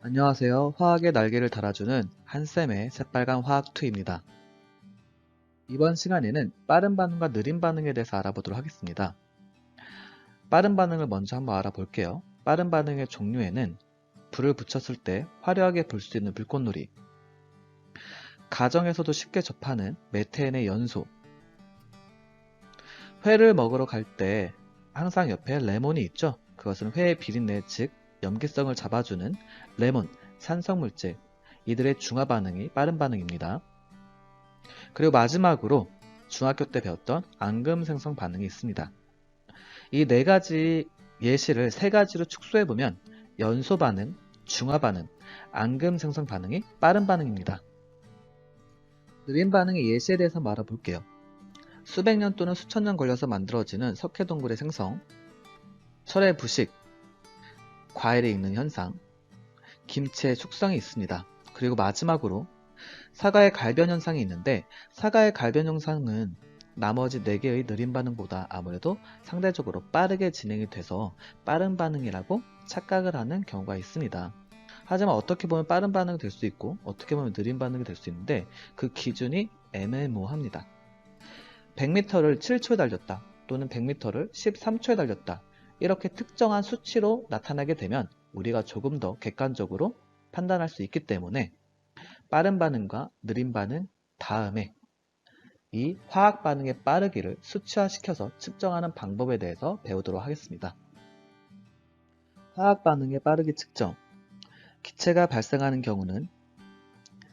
안녕하세요. 화학의 날개를 달아주는 한쌤의 새빨간 화학2입니다. 이번 시간에는 빠른 반응과 느린 반응에 대해서 알아보도록 하겠습니다. 빠른 반응을 먼저 한번 알아볼게요. 빠른 반응의 종류에는 불을 붙였을 때 화려하게 볼수 있는 불꽃놀이, 가정에서도 쉽게 접하는 메테인의 연소, 회를 먹으러 갈 때 항상 옆에 레몬이 있죠? 그것은 회의 비린내, 즉 염기성을 잡아주는 레몬, 산성물질, 이들의 중화 반응이 빠른 반응입니다. 그리고 마지막으로 중학교 때 배웠던 앙금 생성 반응이 있습니다. 이 네 가지 예시를 세 가지로 축소해 보면 연소 반응, 중화 반응, 앙금 생성 반응이 빠른 반응입니다. 느린 반응의 예시에 대해서 말해볼게요. 수백 년 또는 수천 년 걸려서 만들어지는 석회동굴의 생성, 철의 부식, 과일에 익는 현상, 김치의 숙성이 있습니다. 그리고 마지막으로 사과의 갈변 현상이 있는데 사과의 갈변 현상은 나머지 4개의 느린 반응보다 아무래도 상대적으로 빠르게 진행이 돼서 빠른 반응이라고 착각을 하는 경우가 있습니다. 하지만 어떻게 보면 빠른 반응이 될 수 있고 어떻게 보면 느린 반응이 될 수 있는데 그 기준이 애매모호합니다. 100m를 7초에 달렸다 또는 100m를 13초에 달렸다 이렇게 특정한 수치로 나타나게 되면 우리가 조금 더 객관적으로 판단할 수 있기 때문에 빠른 반응과 느린 반응 다음에 이 화학 반응의 빠르기를 수치화시켜서 측정하는 방법에 대해서 배우도록 하겠습니다. 화학 반응의 빠르기 측정 기체가 발생하는 경우는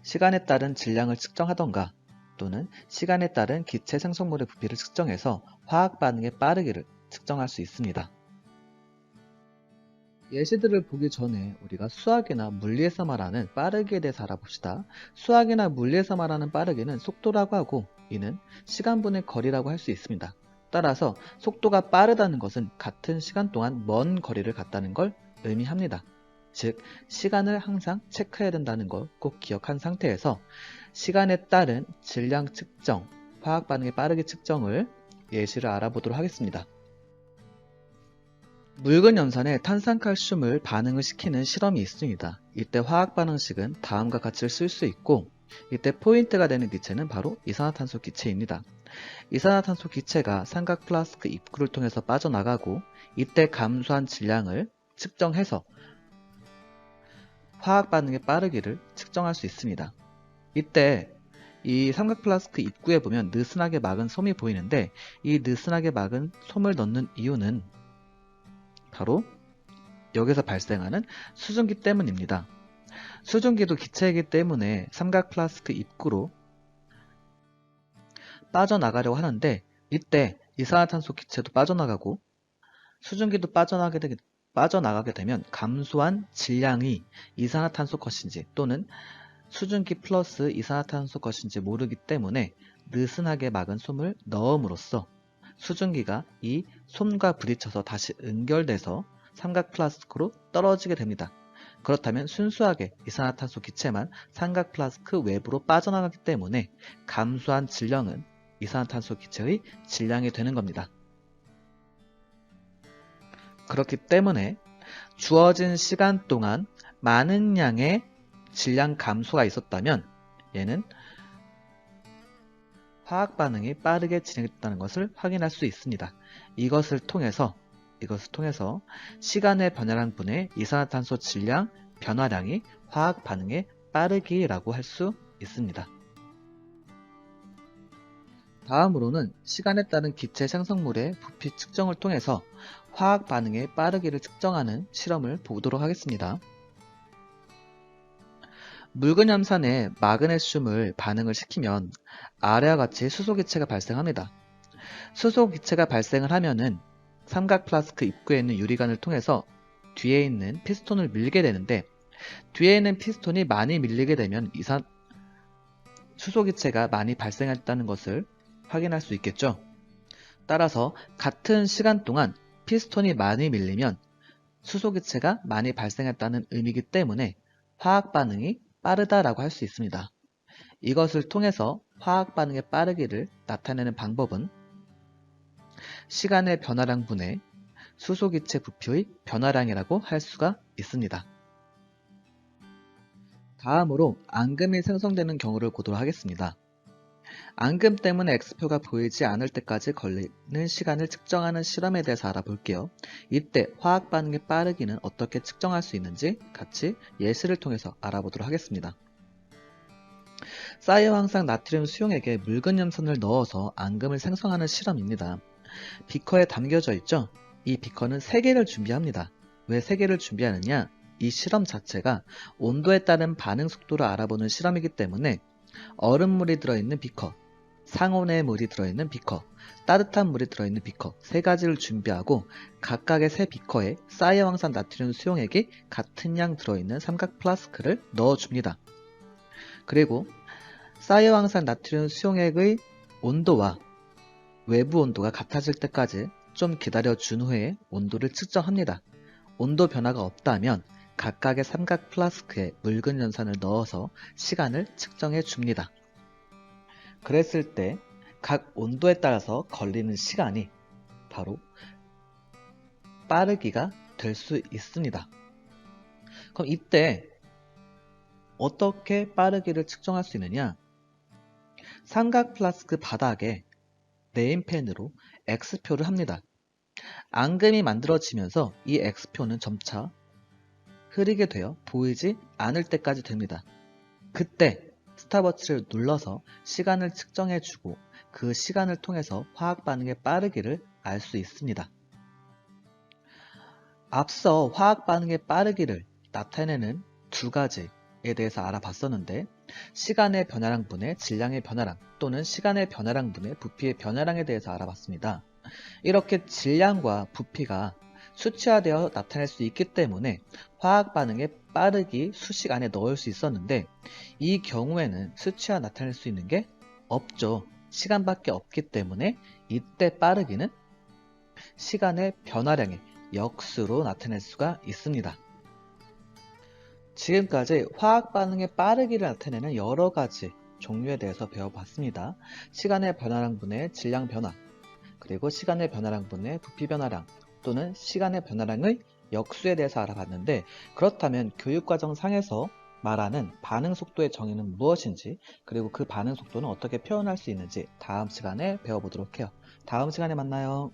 시간에 따른 질량을 측정하던가 또는 시간에 따른 기체 생성물의 부피를 측정해서 화학 반응의 빠르기를 측정할 수 있습니다. 예시들을 보기 전에 우리가 수학이나 물리에서 말하는 빠르기에 대해서 알아봅시다. 수학이나 물리에서 말하는 빠르기는 속도라고 하고 이는 시간분의 거리라고 할 수 있습니다. 따라서 속도가 빠르다는 것은 같은 시간 동안 먼 거리를 갔다는 걸 의미합니다. 즉 시간을 항상 체크해야 된다는 걸 꼭 기억한 상태에서 시간에 따른 질량 측정, 화학 반응의 빠르기 측정을 예시를 알아보도록 하겠습니다. 묽은 염산에 탄산칼슘을 반응을 시키는 실험이 있습니다. 이때 화학 반응식은 다음과 같이 쓸 수 있고 이때 포인트가 되는 기체는 바로 이산화탄소 기체입니다. 이산화탄소 기체가 삼각 플라스크 입구를 통해서 빠져나가고 이때 감소한 질량을 측정해서 화학 반응의 빠르기를 측정할 수 있습니다. 이때 이 삼각 플라스크 입구에 보면 느슨하게 막은 솜이 보이는데 이 느슨하게 막은 솜을 넣는 이유는 바로 여기서 발생하는 수증기 때문입니다. 수증기도 기체이기 때문에 삼각 플라스크 입구로 빠져나가려고 하는데 이때 이산화탄소 기체도 빠져나가고 수증기도 빠져나가게, 되, 빠져나가게 되면 감소한 질량이 이산화탄소 것인지 또는 수증기 플러스 이산화탄소 것인지 모르기 때문에 느슨하게 막은 솜을 넣음으로써 수증기가 이 솜과 부딪혀서 다시 응결돼서 삼각 플라스크로 떨어지게 됩니다. 그렇다면 순수하게 이산화탄소 기체만 삼각 플라스크 외부로 빠져나가기 때문에 감소한 질량은 이산화탄소 기체의 질량이 되는 겁니다. 그렇기 때문에 주어진 시간 동안 많은 양의 질량 감소가 있었다면 얘는 화학 반응이 빠르게 진행됐다는 것을 확인할 수 있습니다. 이것을 통해서 이것을 통해서 시간의 변화량 분의 이산화탄소 질량 변화량이 화학 반응의 빠르기라고 할 수 있습니다. 다음으로는 시간에 따른 기체 생성물의 부피 측정을 통해서 화학 반응의 빠르기를 측정하는 실험을 보도록 하겠습니다. 묽은 염산에 마그네슘을 반응을 시키면 아래와 같이 수소기체가 발생합니다. 수소기체가 발생을 하면은 삼각 플라스크 입구에 있는 유리관을 통해서 뒤에 있는 피스톤을 밀게 되는데 뒤에 있는 피스톤이 많이 밀리게 되면 이산 수소기체가 많이 발생했다는 것을 확인할 수 있겠죠. 따라서 같은 시간 동안 피스톤이 많이 밀리면 수소기체가 많이 발생했다는 의미이기 때문에 화학 반응이 빠르다라고 할 수 있습니다. 이것을 통해서 화학 반응의 빠르기를 나타내는 방법은 시간의 변화량 분의 수소기체 부피의 변화량이라고 할 수가 있습니다. 다음으로 앙금이 생성되는 경우를 보도록 하겠습니다. 앙금 때문에 X표가 보이지 않을 때까지 걸리는 시간을 측정하는 실험에 대해서 알아볼게요. 이때 화학 반응의 빠르기는 어떻게 측정할 수 있는지 같이 예시를 통해서 알아보도록 하겠습니다. 사이어 황상 나트륨 수용액에 묽은 염산을 넣어서 앙금을 생성하는 실험입니다. 비커에 담겨져 있죠? 이 비커는 3개를 준비합니다. 왜 3개를 준비하느냐? 이 실험 자체가 온도에 따른 반응 속도를 알아보는 실험이기 때문에 얼음물이 들어있는 비커, 상온의 물이 들어있는 비커, 따뜻한 물이 들어있는 비커 세 가지를 준비하고 각각의 세 비커에 사이어 황산 나트륨 수용액이 같은 양 들어있는 삼각 플라스크를 넣어줍니다. 그리고 사이어 황산 나트륨 수용액의 온도와 외부 온도가 같아질 때까지 좀 기다려 준 후에 온도를 측정합니다. 온도 변화가 없다면 각각의 삼각 플라스크에 묽은 연산을 넣어서 시간을 측정해 줍니다. 그랬을 때 각 온도에 따라서 걸리는 시간이 바로 빠르기가 될 수 있습니다. 그럼 이때 어떻게 빠르기를 측정할 수 있느냐? 삼각 플라스크 바닥에 네임펜으로 X표를 합니다. 앙금이 만들어지면서 이 X표는 점차 흐리게 되어 보이지 않을 때까지 됩니다. 그때 스탑워치를 눌러서 시간을 측정해 주고 그 시간을 통해서 화학 반응의 빠르기를 알 수 있습니다. 앞서 화학 반응의 빠르기를 나타내는 두 가지에 대해서 알아봤었는데 시간의 변화량분의 질량의 변화량 또는 시간의 변화량분의 부피의 변화량에 대해서 알아봤습니다. 이렇게 질량과 부피가 수치화되어 나타낼 수 있기 때문에 화학 반응의 빠르기 수식 안에 넣을 수 있었는데 이 경우에는 수치화 나타낼 수 있는 게 없죠. 시간밖에 없기 때문에 이때 빠르기는 시간의 변화량의 역수로 나타낼 수가 있습니다. 지금까지 화학 반응의 빠르기를 나타내는 여러 가지 종류에 대해서 배워봤습니다. 시간의 변화량 분의 질량 변화, 그리고 시간의 변화량 분의 부피 변화량, 또는 시간의 변화량의 역수에 대해서 알아봤는데 그렇다면 교육과정 상에서 말하는 반응 속도의 정의는 무엇인지 그리고 그 반응 속도는 어떻게 표현할 수 있는지 다음 시간에 배워보도록 해요. 다음 시간에 만나요.